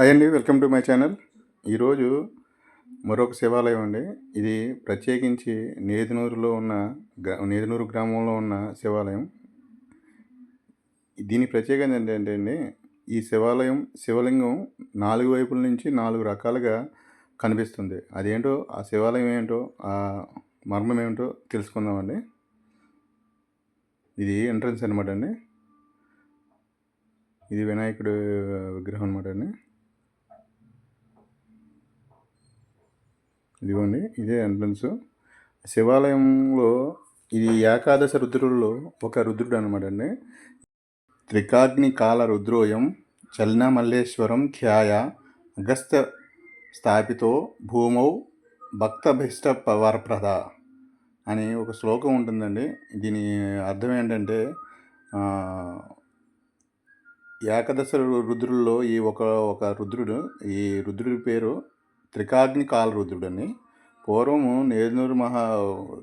Hi అండి welcome to my channel ఈరోజు మరొక శివాలయం అండి. ఇది ప్రత్యేకించి నేదునూరులో ఉన్న గ్రా నేదునూరు గ్రామంలో ఉన్న శివాలయం. దీని ప్రత్యేకత ఏంటంటే అండి ఈ శివాలయం శివలింగం నాలుగు వైపుల నుంచి నాలుగు రకాలుగా కనిపిస్తుంది. అదేంటో ఆ శివాలయం ఏంటో ఆ మర్మం ఏమిటో తెలుసుకుందామండి ఇది ఎంట్రన్స్ అనమాట అండి. ఇది వినాయకుడు విగ్రహం అనమాట అండి. ఇదిగోండి ఇదే ఎంట్రన్స్. శివాలయంలో ఇది ఏకాదశ రుద్రుల్లో ఒక రుద్రుడు అనమాట అండి. త్రికాగ్ని కాల రుద్రోయం చలన మల్లేశ్వరం ఖ్యాయ అగస్త్య స్థాపితో భూమౌ భక్తభిష్ట వరప్రద అని ఒక శ్లోకం ఉంటుందండి. దీని అర్థం ఏంటంటే ఏకదశ రుద్రుల్లో ఈ ఒక ఒక రుద్రుడు ఈ రుద్రుడి పేరు త్రికాగ్ని కాలరుద్రుడని పూర్వము నేదునూరు మహా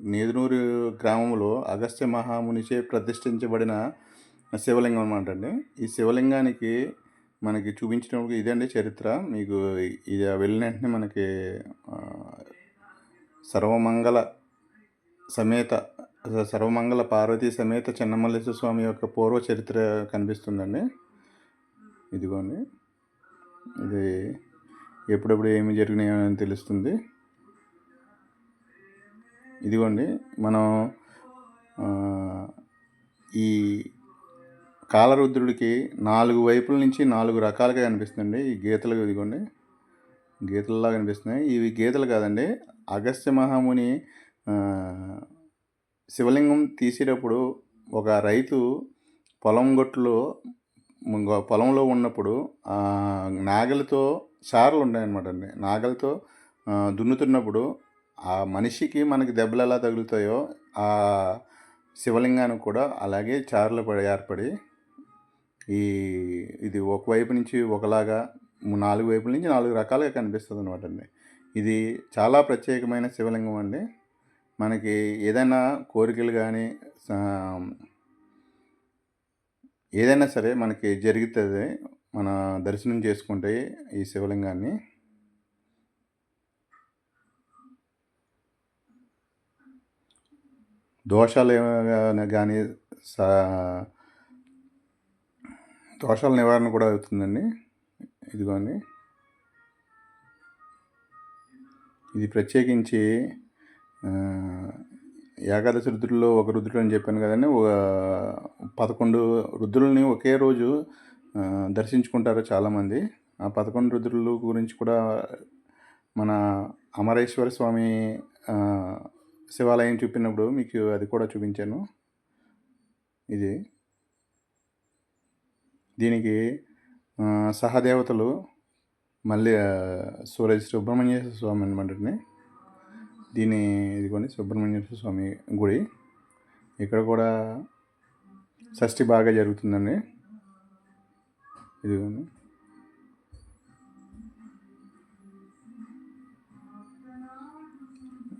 నేదునూరు గ్రామంలో అగస్త్య మహామునిచే ప్రతిష్ఠించబడిన శివలింగం అనమాట అండి. ఈ శివలింగానికి మనకి చూపించినప్పుడు ఇదండి చరిత్ర. మీకు ఇది వెళ్ళిన వెంటనే మనకి సర్వమంగళ సమేత సర్వమంగళ పార్వతీ సమేత చెన్నమల్లేశ్వర స్వామి యొక్క పూర్వ చరిత్ర కనిపిస్తుందండి. ఇదిగోండి. ఇది ఎప్పుడెప్పుడు ఏమి జరిగినాయో అని తెలుస్తుంది. ఇదిగోండి మనం ఈ కాలరుద్రుడికి నాలుగు వైపుల నుంచి నాలుగు రకాలుగా కనిపిస్తుంది ఈ గీతలు ఇదిగోండి. గీతల్లా కనిపిస్తున్నాయి. ఇవి గీతలు కాదండి. అగస్త్య మహాముని శివలింగం తీసేటప్పుడు ఒక రైతు పొలం గొట్టులో పొలంలో ఉన్నప్పుడు నాగలితో సార్లు ఉన్నాయన్నమాట అండి. నాగలితో దున్నుతున్నప్పుడు ఆ మనిషికి మనకి దెబ్బలు ఎలా తగులుతాయో ఆ శివలింగానికి కూడా అలాగే చారులు పడి ఏర్పడి ఈ ఇది ఒకవైపు నుంచి ఒకలాగా నాలుగు వైపుల నుంచి నాలుగు రకాలుగా కనిపిస్తుంది అనమాట అండి. ఇది చాలా ప్రత్యేకమైన శివలింగం అండి. మనకి ఏదైనా కోరికలు కానీ ఏదైనా సరే మనకి జరుగుతుంది మన దర్శనం చేసుకుంటే ఈ శివలింగాన్ని. దోషాలు కానీ సా దోషాల నివారణ కూడా అవుతుందండి. ఇదిగోండి. ఇది ప్రత్యేకించి ఏకాదశి రుద్రుల్లో ఒక రుద్రుడు అని చెప్పాను కదండి ఒక పదకొండు రుద్రుల్ని ఒకే రోజు దర్శించుకుంటారు చాలామంది. ఆ పదకొండు రుద్రుల గురించి కూడా మన అమరేశ్వర స్వామి శివాలయం చూపినప్పుడు మీకు అది కూడా చూపించాను. ఇది దీనికి సహదేవతలు మళ్ళీ సూరజ్ సుబ్రహ్మణ్యేశ్వర స్వామి అనమాట దీని ఇదిగోండి సుబ్రహ్మణ్యేశ్వర స్వామి గుడి. ఇక్కడ కూడా షష్ఠి బాగా జరుగుతుందండి. ఇదిగోండి.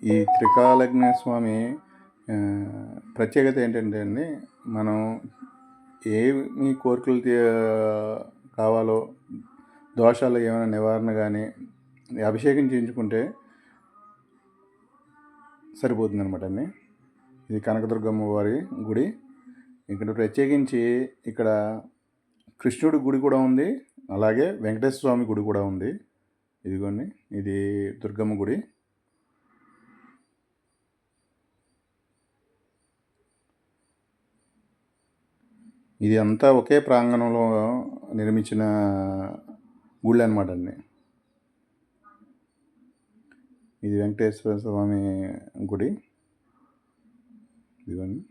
ఈ త్రికాలజ్ఞ స్వామి ప్రత్యేకత ఏంటంటే అండి మనం ఏ కోరికలు తీ- కావాలో దోషాలు ఏమైనా నివారణ కానీ అభిషేకం చేయించుకుంటే సరిపోతుంది అనమాట అండి ఇది కనకదుర్గమ్మ వారి గుడి. ఇక్కడ ప్రత్యేకించి ఇక్కడ కృష్ణుడి గుడి కూడా ఉంది. అలాగే వెంకటేశ్వర స్వామి గుడి కూడా ఉంది. ఇదిగోండి ఇది దుర్గమ్మ గుడి. ఇది అంతా ఒకే ప్రాంగణంలో నిర్మించిన గుళ్ళు అనమాట అండి ఇది వెంకటేశ్వర స్వామి గుడి. ఇదిగోండి.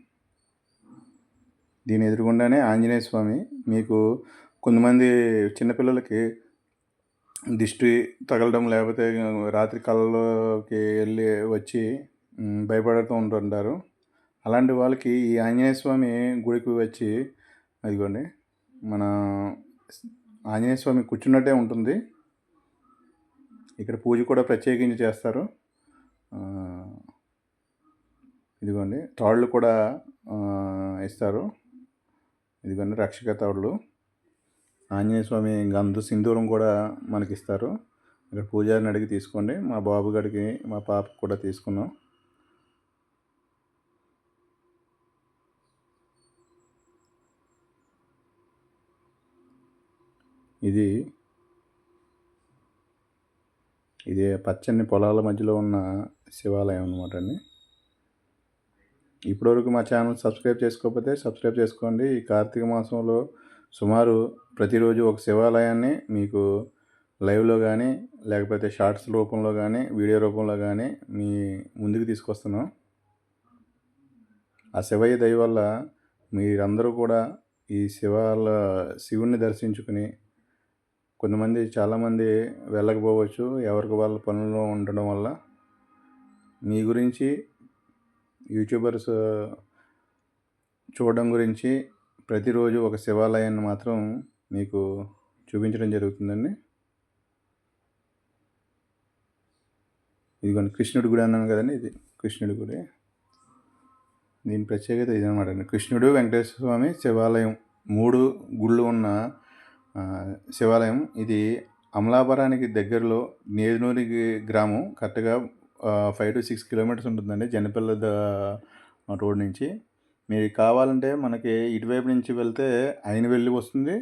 దీని ఎదురుగుండానే ఆంజనేయ స్వామి. మీకు కొంతమంది చిన్నపిల్లలకి దిష్టి తగలడం లేకపోతే రాత్రి కళ్ళలోకి వెళ్ళి వచ్చి భయపడుతూ ఉంటుంటారు. అలాంటి వాళ్ళకి ఈ ఆంజనేయ స్వామి గుడికి వచ్చి అదిగోండి మన ఆంజనేయ స్వామి కూర్చున్నట్టే ఉంటుంది. ఇక్కడ పూజ కూడా ప్రత్యేకించి చేస్తారు. ఇదిగోండి తాళ్ళు కూడా ఇస్తారు. ఇదిగోండి రక్షక తాళ్ళు. ఆంజనేయ స్వామి గంధ సింధూరం కూడా మనకి ఇస్తారు ఇక్కడ పూజారిని అడిగి తీసుకోండి. మా బాబు గడికి మా పాపకు కూడా తీసుకున్నాం. ఇది ఇది పచ్చని పొలాల మధ్యలో ఉన్న శివాలయం అనమాట అండి. ఇప్పటివరకు మా ఛానల్ సబ్స్క్రైబ్ చేసుకోకపోతే సబ్స్క్రైబ్ చేసుకోండి. ఈ కార్తీక మాసంలో సుమారు ప్రతిరోజు ఒక శివాలయాన్ని మీకు లైవ్లో కానీ లేకపోతే షార్ట్స్ రూపంలో కానీ వీడియో రూపంలో కానీ మీ ముందుకు తీసుకొస్తున్నాం. ఆ శివయ్య దయ వల్ల మీరందరూ కూడా ఈ శివాల శివుణ్ణి దర్శించుకుని కొంతమంది చాలామంది వెళ్ళకపోవచ్చు ఎవరికి వాళ్ళ పనుల్లో ఉండడం వల్ల. మీ గురించి యూట్యూబర్స్ చూడడం గురించి ప్రతిరోజు ఒక శివాలయాన్ని మాత్రం మీకు చూపించడం జరుగుతుందండి. ఇదిగోండి కృష్ణుడి గుడి అన్నాను కదండి ఇది కృష్ణుడి గుడి. దీని ప్రత్యేకత ఇదనమాట అండి. కృష్ణుడు వెంకటేశ్వర స్వామి శివాలయం మూడు గుళ్ళు ఉన్న శివాలయం ఇది అమలాపురానికి దగ్గరలో నేదునూరి గ్రామం. కరెక్ట్గా ఫైవ్ టు సిక్స్ కిలోమీటర్స్ ఉంటుందండి జనపల్లి రోడ్ నుంచి. మీరు కావాలంటే మనకి ఇటువైపు నుంచి వెళ్తే అయినవెల్లి వస్తుంది.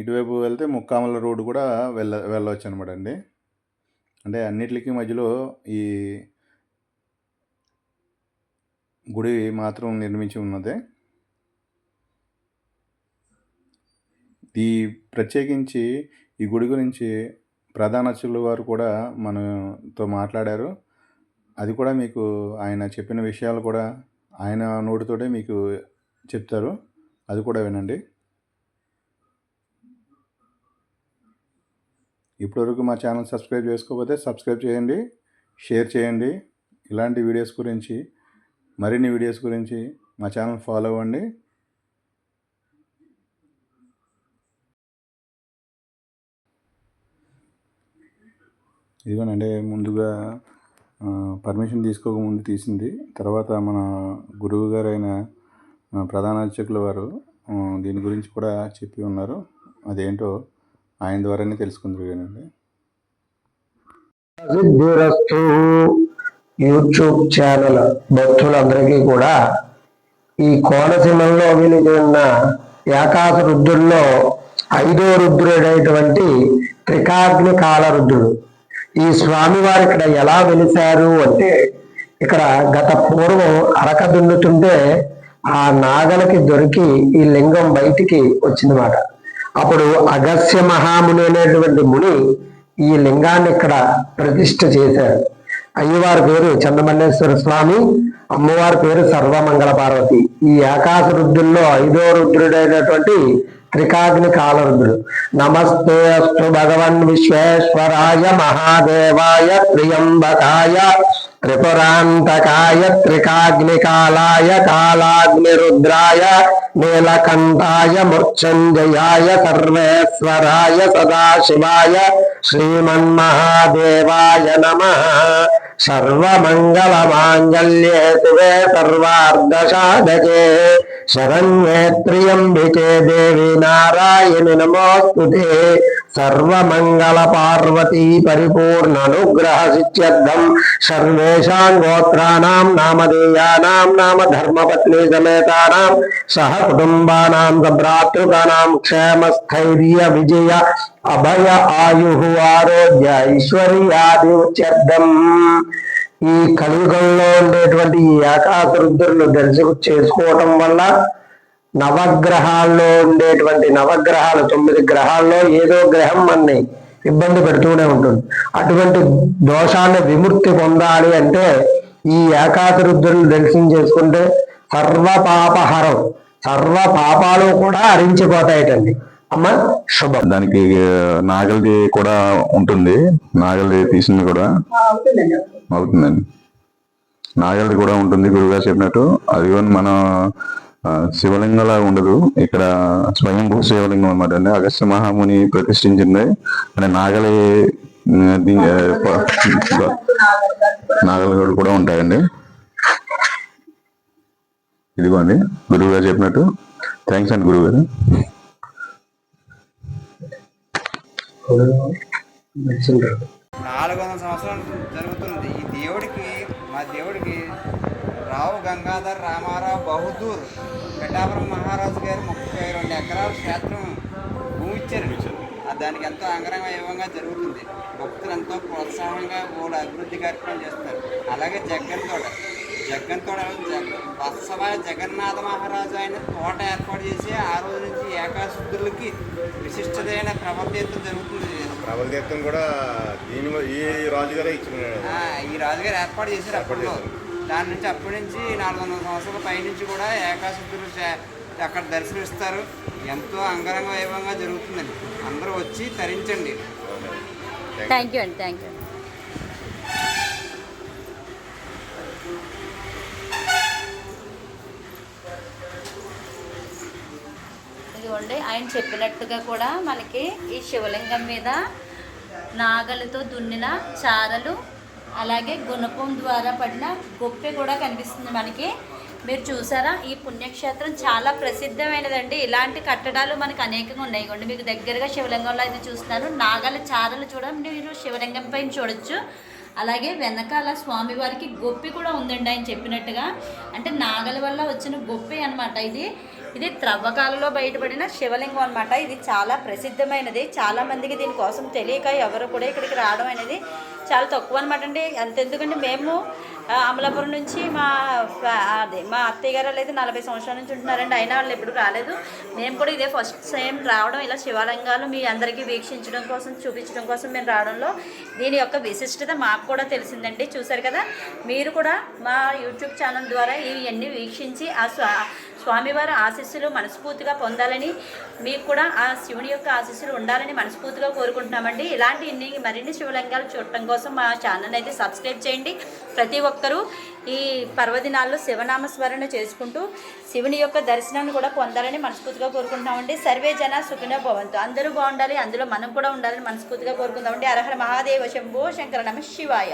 ఇటువైపు వెళ్తే ముక్కామల రోడ్డు కూడా వెళ్ళ వెళ్ళవచ్చు అనమాట అండి. అంటే అన్నిటికీ మధ్యలో ఈ గుడి మాత్రం నిర్మించి ఉన్నది. ఈ ప్రత్యేకించి ఈ గుడి గురించి ప్రధాన అర్చకులు వారు కూడా మనతో మాట్లాడారు. అది కూడా మీకు ఆయన చెప్పిన విషయాలు కూడా ఆయన నోటితోటే మీకు చెప్తారు. అది కూడా వినండి. ఇప్పటివరకు మా ఛానల్ సబ్స్క్రైబ్ చేసుకోకపోతే సబ్స్క్రైబ్ చేయండి షేర్ చేయండి. ఇలాంటి వీడియోస్ గురించి మరిన్ని వీడియోస్ గురించి మా ఛానల్ ఫాలో అవ్వండి. ఇదిగోనండి ముందుగా పర్మిషన్ తీసుకోకముందు తీసింది. తర్వాత మన గురువు గారైన ప్రధానార్చకుల ప్రధాన వారు దీని గురించి కూడా చెప్పి ఉన్నారు. అదేంటో ఆయన ద్వారానే తెలుసుకుందరుగానండి సిద్ధిరస్తు యూట్యూబ్ ఛానల్ భక్తులందరికీ కూడా ఈ కోనసీమలో వెలిగి ఉన్న ఏకాశ రుద్రుల్లో ఐదో రుద్రుడైనటువంటి త్రికాగ్ని కాల రుద్రుడు ఈ స్వామివారు ఇక్కడ ఎలా వెలిశారు అంటే ఇక్కడ గత పూర్వం అరక దున్నుతుంటే ఆ నాగలకి దొరికి ఈ లింగం బయటికి వచ్చిందన్నమాట. అప్పుడు అగస్య మహాముని అనేటువంటి ముని ఈ లింగాన్ని ఇక్కడ ప్రతిష్ఠ చేశారు. అయ్యవారి పేరు చంద్రమల్లేశ్వర స్వామి. అమ్మవారి పేరు సర్వమంగళ పార్వతి. ఈ ఆకాశ రుద్రుల్లో ఐదో రుద్రుడైనటువంటి త్రికాగ్ని కాలరుద్రుడు. నమస్తే అస్తు భగవన్ విశ్వేశ్వరాయ మహాదేవాయ త్రియంబకాయ త్రిపురాంతకాయ త్రికాగ్నికాలాయ కాలాగ్నిరుద్రాయ నీలకంఠాయ మృత్యుంజయాయ సర్వేశ్వరాయ సదాశివాయ శ్రీమన్మహాదేవాయ నమ. సర్వమంగళమాంగళ్యే శివే సర్వార్ధసాధకే. శరణ్యే త్ర్యంబికే దేవి నారాయణి నమోస్తుతే సర్వమంగళ పార్వతీ పరిపూర్ణనుగ్రహ సిత్యర్థం సర్వే గోత్రాణం నామధేయానాం నామ ధర్మపత్ని సమేతానాం సహ కుటుంబానాం సభ్రాతృకానాం క్షేమ స్థైర్య విజయ అభయ ఆయు ఆరోగ్య ఐశ్వర్యాది ఉచ్యర్థం ఈ కలియుగంలో ఉండేటువంటి ఈ ఆకాశ రుద్రులు దర్శకు చేసుకోవటం వల్ల నవగ్రహాల్లో ఉండేటువంటి నవగ్రహాలు తొమ్మిది గ్రహాల్లో ఏదో గ్రహం మనని ఇబ్బంది పెడుతూనే ఉంటుంది. అటువంటి దోషాన్ని విముక్తి పొందాలి అంటే ఈ ఏకాశ రుద్రులు దర్శనం చేసుకుంటే సర్వ పాపహరం సర్వ పాపాలు కూడా హరించిపోతాయటండి అమ్మ శుభం. దానికి నాగలిది కూడా ఉంటుంది. నాగలిది తీసింది కూడా. అవుతుందండి నాగలిది కూడా ఉంటుంది గురుగారు చెప్పినట్టు. అది కూడా మన శివలింగంలా ఉండదు. ఇక్కడ స్వయంభూ శివలింగం అనమాట అండి అగస్త్య మహాముని ప్రతిష్ఠించింది. అంటే నాగలి నాగలగడు నాగలి కూడా ఉంటాయండి. ఇదిగోండి గురువు గారు చెప్పినట్టు. థ్యాంక్స్ అండి గురువు గారు. నాలుగు వందల సంవత్సరాలు జరుగుతున్నది. ఈ దేవుడికి మా దేవుడికి రావు గంగాధర్ రామారావు బహదూర్ పిఠాపురం మహారాజు గారు ముప్పై రెండు ఎకరాల క్షేత్రం భూమి ఇచ్చారు దానికి ఎంతో అంగరంగ జరుగుతుంది. భక్తులు ఎంతో ప్రోత్సాహంగా వాళ్ళు అభివృద్ధి కార్యక్రమం చేస్తారు. అలాగే జగ్గన్ తోట జగ్గన్ తోట జగ బత్సవ జగన్నాథ మహారాజు ఆయన తోట ఏర్పాటు చేసి ఆ రోజు నుంచి ఏకాశుద్ధులకి విశిష్టమైన ప్రబలతీర్థం జరుగుతుంది. ప్రబల తీర్థం కూడా దీని ఈ రాజుగారే ఇచ్చిన ఆ, ఈ రాజుగారు ఏర్పాటు చేశారు అప్పట్లో. దాని నుంచి అప్పటి నుంచి నాలుగు వందల సంవత్సరాల పైనుంచి కూడా ఏకాశుద్ధులు అక్కడ దర్శనమిస్తారు. ఎంతో అంగరంగ వైభవంగా జరుగుతుందండి. అందరూ వచ్చి తరించండి. థ్యాంక్ యూ అండి థ్యాంక్ యూ. ఇదిగోండి ఆయన చెప్పినట్టుగా కూడా మనకి ఈ శివలింగం మీద నాగలతో దున్నిన చారలు అలాగే గుణపం ద్వారా పడిన గొప్ప కూడా కనిపిస్తుంది మనకి. మీరు చూసారా? ఈ పుణ్యక్షేత్రం చాలా ప్రసిద్ధమైనదండి. ఇలాంటి కట్టడాలు మనకు అనేకంగా ఉన్నాయి. ఇగోండి మీకు దగ్గరగా శివలింగంలో అయితే చూస్తున్నారు నాగల చారలు చూడండి. మీరు శివలింగం పైన చూడొచ్చు. అలాగే వెనకాల స్వామివారికి గొప్పి కూడా ఉందండి ఆయన చెప్పినట్టుగా. అంటే నాగల వల్ల వచ్చిన గొప్పి అనమాట ఇది. ఇది త్రవ్వకాలలో బయటపడిన శివలింగం అనమాట ఇది చాలా ప్రసిద్ధమైనది. చాలామందికి దీనికోసం తెలియక ఎవరు కూడా ఇక్కడికి రావడం అనేది చాలా తక్కువ అనమాట అండి. అంతెందుకంటే మేము అమలాపురం నుంచి మా అదే మా అత్తయ్య గారు అయితే నలభై సంవత్సరాల నుంచి ఉంటున్నారండి. అయినా వాళ్ళు ఎప్పుడు రాలేదు. మేము కూడా ఇదే ఫస్ట్ టైం రావడం ఇలా శివాలంగాలు మీ అందరికీ వీక్షించడం కోసం చూపించడం కోసం మేము రావడంలో దీని యొక్క విశిష్టత మాకు కూడా తెలిసిందండి. చూసారు కదా? మీరు కూడా మా యూట్యూబ్ ఛానల్ ద్వారా ఇవన్నీ వీక్షించి ఆ స్వా స్వామివారి ఆశీస్సులు మనస్ఫూర్తిగా పొందాలని మీకు కూడా ఆ శివుని యొక్క ఆశీస్సులు ఉండాలని మనస్ఫూర్తిగా కోరుకుంటున్నామండి. ఇలాంటి ఇన్ని మరిన్ని శివలింగాలు చూడటం కోసం మా ఛానల్ అయితే సబ్స్క్రైబ్ చేయండి. ప్రతి ఒక్కరూ ఈ పర్వదినాల్లో శివనామ స్మరణ చేసుకుంటూ శివుని యొక్క దర్శనాన్ని కూడా పొందాలని మనస్ఫూర్తిగా కోరుకుంటున్నామండి. సర్వే జన సుఖిన భవంతు. అందరూ బాగుండాలి అందులో మనం కూడా ఉండాలని మనస్ఫూర్తిగా కోరుకుందామండి. అరహర మహాదేవ శంభో శంకర నమ శివాయ.